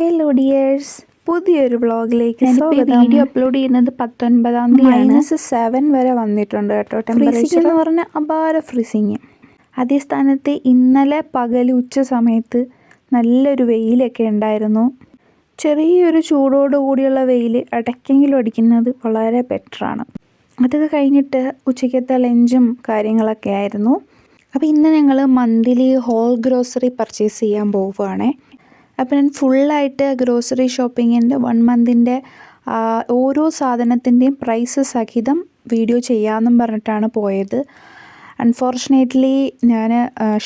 Hello dears പുതിയൊരു വ്ളോഗിലേക്ക് video upload ചെയ്യുന്നത് പത്തൊൻപതാം തീയതിയാണ്. മൈനസ് സെവൻ വരെ വന്നിട്ടുണ്ട് കേട്ടോ. ടെമ്പറേച്ചർ എന്ന് പറഞ്ഞാൽ അപാര ഫ്രീസിങ് അതേ സ്ഥാനത്ത് ഇന്നലെ പകൽ ഉച്ച സമയത്ത് നല്ലൊരു വെയിലൊക്കെ ഉണ്ടായിരുന്നു. ചെറിയൊരു ചൂടോട് കൂടിയുള്ള വെയിൽ ഇടയ്ക്കെങ്കിലും അടിക്കുന്നത് വളരെ ബെറ്ററാണ് അതൊക്കെ കഴിഞ്ഞിട്ട് ഉച്ചയ്ക്കത്തെ ലഞ്ചും കാര്യങ്ങളൊക്കെ ആയിരുന്നു. അപ്പോൾ ഇന്ന് ഞങ്ങൾ മന്തിലി ഹോൾ ഗ്രോസറി പർച്ചേസ് ചെയ്യാൻ പോവുകയാണേ. അപ്പോൾ ഞാൻ ഫുള്ളായിട്ട് ഗ്രോസറി ഷോപ്പിങ്ങിന്റെ വൺ മന്തിന്റെ ഓരോ സാധനത്തിന്റെയും പ്രൈസ് സഹിതം വീഡിയോ ചെയ്യാമെന്നും പറഞ്ഞിട്ടാണ് പോയത്. അൺഫോർച്ചുനേറ്റ്ലി ഞാൻ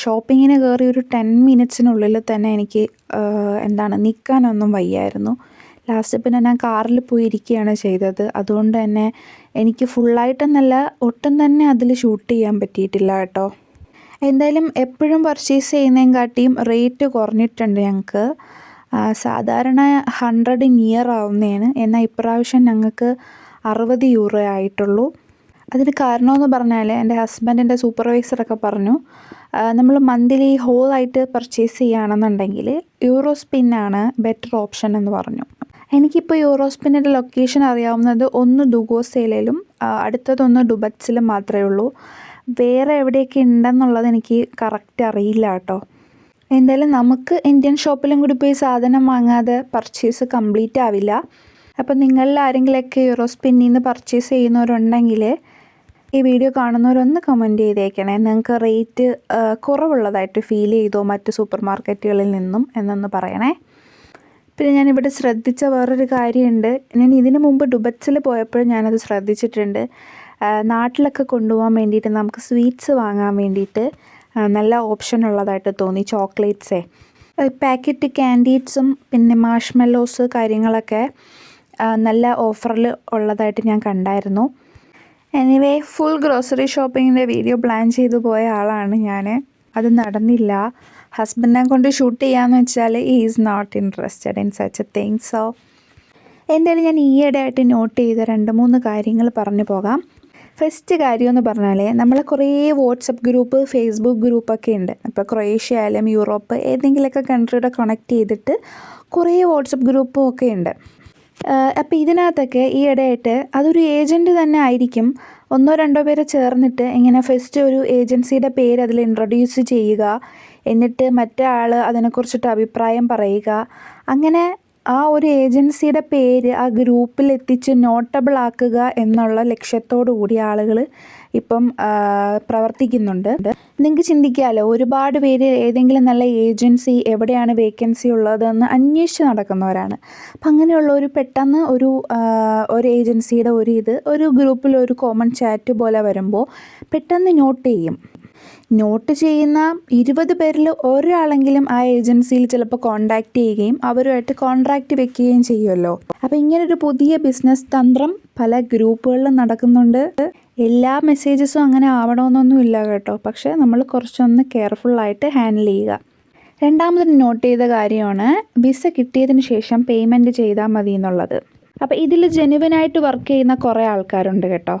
ഷോപ്പിങ്ങിന് കയറി ഒരു ടെൻ മിനിറ്റ്സിനുള്ളിൽ തന്നെ എനിക്ക് എന്താണ് നിൽക്കാനൊന്നും വയ്യായിരുന്നു. ലാസ്റ്റ് പിന്നെ ഞാൻ കാറിൽ പോയി ഇരിക്കുകയാണ് ചെയ്തത്. അതുകൊണ്ട് തന്നെ എനിക്ക് ഫുള്ളായിട്ടെന്നല്ല ഒട്ടും തന്നെ അതിൽ ഷൂട്ട് ചെയ്യാൻ പറ്റിയിട്ടില്ല കേട്ടോ. എന്തായാലും എപ്പോഴും പർച്ചേസ് ചെയ്യുന്നതിനെക്കാട്ടിയും റേറ്റ് കുറഞ്ഞിട്ടുണ്ട് ഞങ്ങൾക്ക്. സാധാരണ ഹൺഡ്രഡ് നിയർ ആവുന്നതാണ്. എന്നാൽ ഇപ്രാവശ്യം ഞങ്ങൾക്ക് അറുപത് യൂറോ ആയിട്ടുള്ളൂ. അതിന് കാരണമെന്ന് പറഞ്ഞാൽ എന്റെ ഹസ്ബൻഡിന്റെ സൂപ്പർവൈസറൊക്കെ പറഞ്ഞു നമ്മൾ മന്ത്ലി ഹോളായിട്ട് പർച്ചേസ് ചെയ്യുകയാണെന്നുണ്ടെങ്കിൽ യൂറോ സ്പിന്നാണ് ബെറ്റർ ഓപ്ഷൻ എന്ന് പറഞ്ഞു. എനിക്കിപ്പോൾ യൂറോ സ്പിന്നിന്റെ ലൊക്കേഷൻ അറിയാവുന്നത് ഒന്ന് ദുഗോസേലയിലും അടുത്തതൊന്ന് ഡുബറ്റ്സിലും മാത്രമേ ഉള്ളൂ. വേറെ എവിടെയൊക്കെ ഉണ്ടെന്നുള്ളത് എനിക്ക് കറക്റ്റ് അറിയില്ല കേട്ടോ. എന്തായാലും നമുക്ക് ഇന്ത്യൻ ഷോപ്പിലും കൂടി പോയി സാധനം വാങ്ങാതെ പർച്ചേസ് കംപ്ലീറ്റ് ആവില്ല. അപ്പോൾ നിങ്ങളിൽ ആരെങ്കിലുമൊക്കെ യൂറോ സ്പിന്നിൽ നിന്ന് പർച്ചേസ് ചെയ്യുന്നവരുണ്ടെങ്കിൽ ഈ വീഡിയോ കാണുന്നവരൊന്ന് കമന്റ് ചെയ്തേക്കണേ. നിങ്ങൾക്ക് റേറ്റ് കുറവുള്ളതായിട്ട് ഫീൽ ചെയ്തോ മറ്റ് സൂപ്പർ മാർക്കറ്റുകളിൽ നിന്നും എന്നൊന്ന് പറയണേ. പിന്നെ ഞാനിവിടെ ശ്രദ്ധിച്ച വേറൊരു കാര്യമുണ്ട്. ഞാൻ ഇതിനു മുമ്പ് ഡുബറ്റ്സിൽ പോയപ്പോഴും ഞാനത് ശ്രദ്ധിച്ചിട്ടുണ്ട്. നാട്ടിലൊക്കെ കൊണ്ടുപോകാൻ വേണ്ടിയിട്ട് നമുക്ക് സ്വീറ്റ്സ് വാങ്ങാൻ വേണ്ടിയിട്ട് നല്ല ഓപ്ഷൻ ഉള്ളതായിട്ട് തോന്നി ചോക്ലേറ്റ്സേ. പാക്കറ്റ് ക്യാൻഡീഡ്സും പിന്നെ മാഷ്മെല്ലോസ് കാര്യങ്ങളൊക്കെ നല്ല ഓഫറിൽ ഉള്ളതായിട്ട് ഞാൻ കണ്ടായിരുന്നു. എനിവേ ഫുൾ ഗ്രോസറി ഷോപ്പിങ്ങിന്റെ വീഡിയോ പ്ലാൻ ചെയ്തു പോയ ആളാണ് ഞാൻ അത് നടന്നില്ല. ഹസ്ബൻഡിനെ കൊണ്ട് ഷൂട്ട് ചെയ്യാന്ന് വെച്ചാൽ ഈ is not interested in such a thing so എന്തായാലും ഞാൻ ഈയിടെ ആയിട്ട് നോട്ട് ചെയ്ത രണ്ട് മൂന്ന് കാര്യങ്ങൾ പറഞ്ഞു പോകാം. ഫസ്റ്റ് കാര്യം എന്ന് പറഞ്ഞാൽ നമ്മൾ കുറേ വാട്സപ്പ് ഗ്രൂപ്പ് ഫേസ്ബുക്ക് ഗ്രൂപ്പൊക്കെ ഉണ്ട്. ഇപ്പോൾ ക്രൊയേഷ്യ ആയാലും യൂറോപ്പ് ഏതെങ്കിലുമൊക്കെ കൺട്രിയുടെ കണക്ട് ചെയ്തിട്ട് കുറേ വാട്സപ്പ് ഗ്രൂപ്പും ഒക്കെ ഉണ്ട്. അപ്പോൾ ഇതിനകത്തൊക്കെ ഈ ഇടയായിട്ട് അതൊരു ഏജന്റ് തന്നെ ആയിരിക്കും. ഒന്നോ രണ്ടോ പേരെ ചേർന്നിട്ട് ഇങ്ങനെ ഫസ്റ്റ് ഒരു ഏജൻസിയുടെ പേര് അതിൽ ഇൻട്രൊഡ്യൂസ് ചെയ്യുക. എന്നിട്ട് മറ്റേ ആൾ അതിനെക്കുറിച്ചിട്ട് അഭിപ്രായം പറയുക. അങ്ങനെ ആ ഒരു ഏജൻസിയുടെ പേര് ആ ഗ്രൂപ്പിൽ എത്തിച്ച് നോട്ടബിൾ ആക്കുക എന്നുള്ള ലക്ഷ്യത്തോടു കൂടി ആളുകൾ ഇപ്പം പ്രവർത്തിക്കുന്നുണ്ട്. നിങ്ങൾക്ക് ചിന്തിക്കാമല്ലോ ഒരുപാട് പേര് ഏതെങ്കിലും നല്ല ഏജൻസി എവിടെയാണ് വേക്കൻസി ഉള്ളതെന്ന് അന്വേഷിച്ച് നടക്കുന്നവരാണ്. അപ്പം അങ്ങനെയുള്ള ഒരു പെട്ടെന്ന് ഒരു ഒരു ഏജൻസിയുടെ ഒരു ഇത് ഒരു ഗ്രൂപ്പിൽ ഒരു കോമൺ ചാറ്റ് പോലെ വരുമ്പോൾ പെട്ടെന്ന് നോട്ട് ചെയ്യും. നോട്ട് ചെയ്യുന്ന ഇരുപത് പേരിൽ ഒരാളെങ്കിലും ആ ഏജൻസിയിൽ ചിലപ്പോൾ കോണ്ടാക്ട് ചെയ്യുകയും അവരുമായിട്ട് കോൺട്രാക്റ്റ് വെക്കുകയും ചെയ്യുമല്ലോ. അപ്പോൾ ഇങ്ങനൊരു പുതിയ ബിസിനസ് തന്ത്രം പല ഗ്രൂപ്പുകളിലും നടക്കുന്നുണ്ട്. എല്ലാ മെസ്സേജസും അങ്ങനെ ആവണമെന്നൊന്നും ഇല്ല കേട്ടോ. പക്ഷേ നമ്മൾ കുറച്ചൊന്ന് കെയർഫുള്ളായിട്ട് ഹാൻഡിൽ ചെയ്യുക. രണ്ടാമത് നോട്ട് ചെയ്ത കാര്യമാണ് വിസ കിട്ടിയതിന് ശേഷം പേയ്മെന്റ് ചെയ്താൽ മതി എന്നുള്ളത്. അപ്പോൾ ഇതിൽ ജെനുവനായിട്ട് വർക്ക് ചെയ്യുന്ന കുറേ ആൾക്കാരുണ്ട് കേട്ടോ.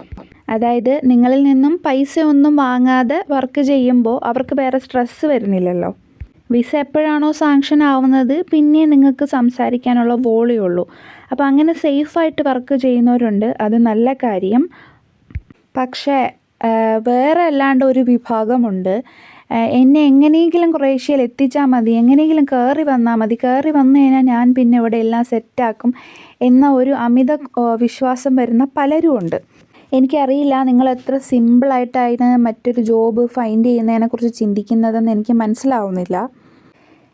അതായത് നിങ്ങളിൽ നിന്നും പൈസ ഒന്നും വാങ്ങാതെ വർക്ക് ചെയ്യുമ്പോൾ അവർക്ക് വേറെ സ്ട്രെസ്സ് വരുന്നില്ലല്ലോ. വിസ എപ്പോഴാണോ സാങ്ഷൻ ആവുന്നത് പിന്നെ നിങ്ങൾക്ക് സംസാരിക്കാനുള്ള വോളേ ഉള്ളൂ. അപ്പോൾ അങ്ങനെ സേഫായിട്ട് വർക്ക് ചെയ്യുന്നവരുണ്ട്. അത് നല്ല കാര്യം. പക്ഷേ വേറെ അല്ലാണ്ട് ഒരു വിഭാഗമുണ്ട്. എന്നെ എങ്ങനെയെങ്കിലും ക്രൊയേഷ്യയിൽ എത്തിച്ചാൽ മതി. എങ്ങനെയെങ്കിലും കയറി വന്നാൽ മതി. കയറി വന്നു കഴിഞ്ഞാൽ ഞാൻ പിന്നെ ഇവിടെ എല്ലാം സെറ്റാക്കും എന്ന ഒരു അമിത വിശ്വാസം വരുന്ന പലരും ഉണ്ട് എനിക്കറിയില്ല നിങ്ങൾ എത്ര സിമ്പിളായിട്ടാണ് മറ്റൊരു ജോബ് ഫൈൻഡ് ചെയ്യുന്നതിനെക്കുറിച്ച് ചിന്തിക്കുന്നതെന്ന് എനിക്ക് മനസ്സിലാവുന്നില്ല.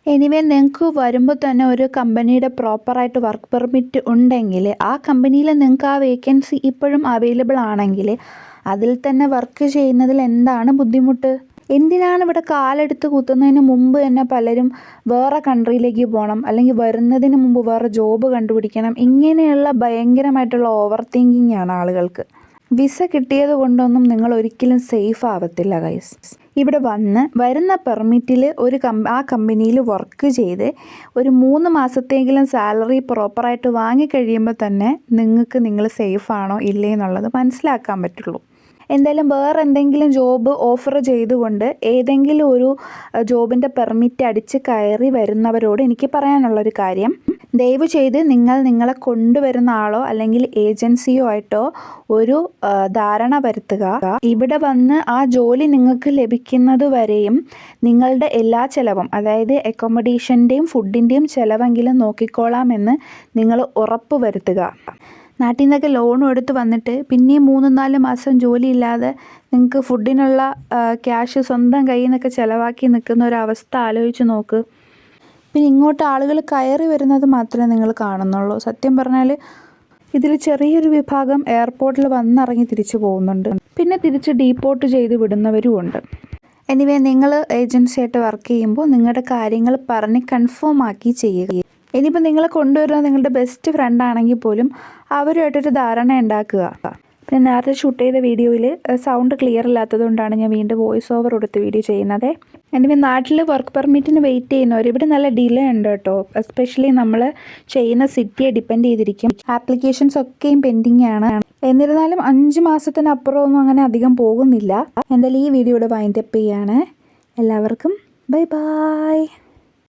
എനിവേ നിങ്ങൾക്ക് വരുമ്പോൾ തന്നെ ഒരു കമ്പനിയുടെ പ്രോപ്പറായിട്ട് വർക്ക് പെർമിറ്റ് ഉണ്ടെങ്കിൽ ആ കമ്പനിയിൽ നിങ്ങൾക്ക് ആ വേക്കൻസി ഇപ്പോഴും അവൈലബിൾ ആണെങ്കിൽ അതിൽ തന്നെ വർക്ക് ചെയ്യുന്നതിൽ എന്താണ് ബുദ്ധിമുട്ട്? എന്തിനാണ് ഇവിടെ കാലെടുത്ത് കുത്തുന്നതിന് മുമ്പ് തന്നെ പലരും വേറെ കൺട്രിയിലേക്ക് പോകണം അല്ലെങ്കിൽ വരുന്നതിന് മുമ്പ് വേറെ ജോബ് കണ്ടുപിടിക്കണം? ഇങ്ങനെയുള്ള ഭയങ്കരമായിട്ടുള്ള ഓവർ തിങ്കിങ് ആണ് ആളുകൾക്ക്. വിസ കിട്ടിയത് കൊണ്ടൊന്നും നിങ്ങൾ ഒരിക്കലും സേഫ് ആവത്തില്ല ഗൈസ് ഇവിടെ വന്ന് വരുന്ന പെർമിറ്റിൽ ഒരു കം ആ കമ്പനിയിൽ വർക്ക് ചെയ്ത് ഒരു മൂന്ന് മാസത്തെങ്കിലും സാലറി പ്രോപ്പറായിട്ട് വാങ്ങിക്കഴിയുമ്പോൾ തന്നെ നിങ്ങൾക്ക് നിങ്ങൾ സേഫ് ആണോ ഇല്ലേ എന്നുള്ളത് മനസ്സിലാക്കാൻ പറ്റുള്ളൂ. എന്തായാലും വേറെ എന്തെങ്കിലും ജോബ് ഓഫർ ചെയ്തുകൊണ്ട് ഏതെങ്കിലും ഒരു ജോബിന്റെ പെർമിറ്റ് അടിച്ച് കയറി വരുന്നവരോട് എനിക്ക് പറയാനുള്ളൊരു കാര്യം ദയവ് ചെയ്ത് നിങ്ങൾ നിങ്ങളെ കൊണ്ടുവരുന്ന ആളോ അല്ലെങ്കിൽ ഏജൻസിയോ ആയിട്ടോ ഒരു ധാരണ വരുത്തുക. ഇവിടെ വന്ന് ആ ജോലി നിങ്ങൾക്ക് ലഭിക്കുന്നത് വരെയും നിങ്ങളുടെ എല്ലാ ചിലവും അതായത് അക്കോമഡേഷന്റെയും ഫുഡിന്റെയും ചിലവെങ്കിലും നോക്കിക്കോളാമെന്ന് നിങ്ങൾ ഉറപ്പ് വരുത്തുക. നാട്ടിൽ നിന്നൊക്കെ ലോണും എടുത്ത് വന്നിട്ട് പിന്നെയും മൂന്ന് നാല് മാസം ജോലിയില്ലാതെ നിങ്ങൾക്ക് ഫുഡിനുള്ള ക്യാഷ് സ്വന്തം കയ്യിൽ നിന്നൊക്കെ ചിലവാക്കി നിൽക്കുന്ന ഒരു അവസ്ഥ ആലോചിച്ച് നോക്ക്. പിന്നെ ഇങ്ങോട്ട് ആളുകൾ കയറി വരുന്നത് മാത്രമേ നിങ്ങൾ കാണുന്നുള്ളൂ. സത്യം പറഞ്ഞാൽ ഇതിൽ ചെറിയൊരു വിഭാഗം എയർപോർട്ടിൽ വന്നിറങ്ങി തിരിച്ചു പോകുന്നുണ്ട്. പിന്നെ തിരിച്ച് ഡീപ്പോർട്ട് ചെയ്ത് വിടുന്നവരും ഉണ്ട്. എനിവേ നിങ്ങൾ ഏജൻസി ആയിട്ട് വർക്ക് ചെയ്യുമ്പോൾ നിങ്ങളുടെ കാര്യങ്ങൾ പറഞ്ഞ് കൺഫേം ആക്കി ചെയ്യുക. ഇനിയിപ്പോൾ നിങ്ങളെ കൊണ്ടുവരുന്ന നിങ്ങളുടെ ബെസ്റ്റ് ഫ്രണ്ട് ആണെങ്കിൽ പോലും അവരുമായിട്ടൊരു ധാരണ ഉണ്ടാക്കുക. പിന്നെ നേരത്തെ ഷൂട്ട് ചെയ്ത വീഡിയോയിൽ സൗണ്ട് ക്ലിയർ ഇല്ലാത്തതുകൊണ്ടാണ് ഞാൻ വീണ്ടും വോയിസ് ഓവർ കൊടുത്ത് വീഡിയോ ചെയ്യുന്നത്. എന്റെ നാട്ടിൽ വർക്ക് പെർമിറ്റിന് വെയിറ്റ് ചെയ്യുന്നവർ ഇവിടെ നല്ല ഡിലേ ഉണ്ട് കേട്ടോ. എസ്പെഷ്യലി നമ്മൾ ചെയ്യുന്ന സിറ്റിയെ ഡിപ്പെൻഡ് ചെയ്തിരിക്കും. ആപ്ലിക്കേഷൻസ് ഒക്കെയും പെൻഡിങ് ആണ്. എന്നിരുന്നാലും അഞ്ച് മാസത്തിനപ്പുറം ഒന്നും അങ്ങനെ അധികം പോകുന്നില്ല. എന്തായാലും ഈ വീഡിയോയുടെ വൈൻഡപ്പ് ചെയ്യാണ്. എല്ലാവർക്കും ബൈ ബൈ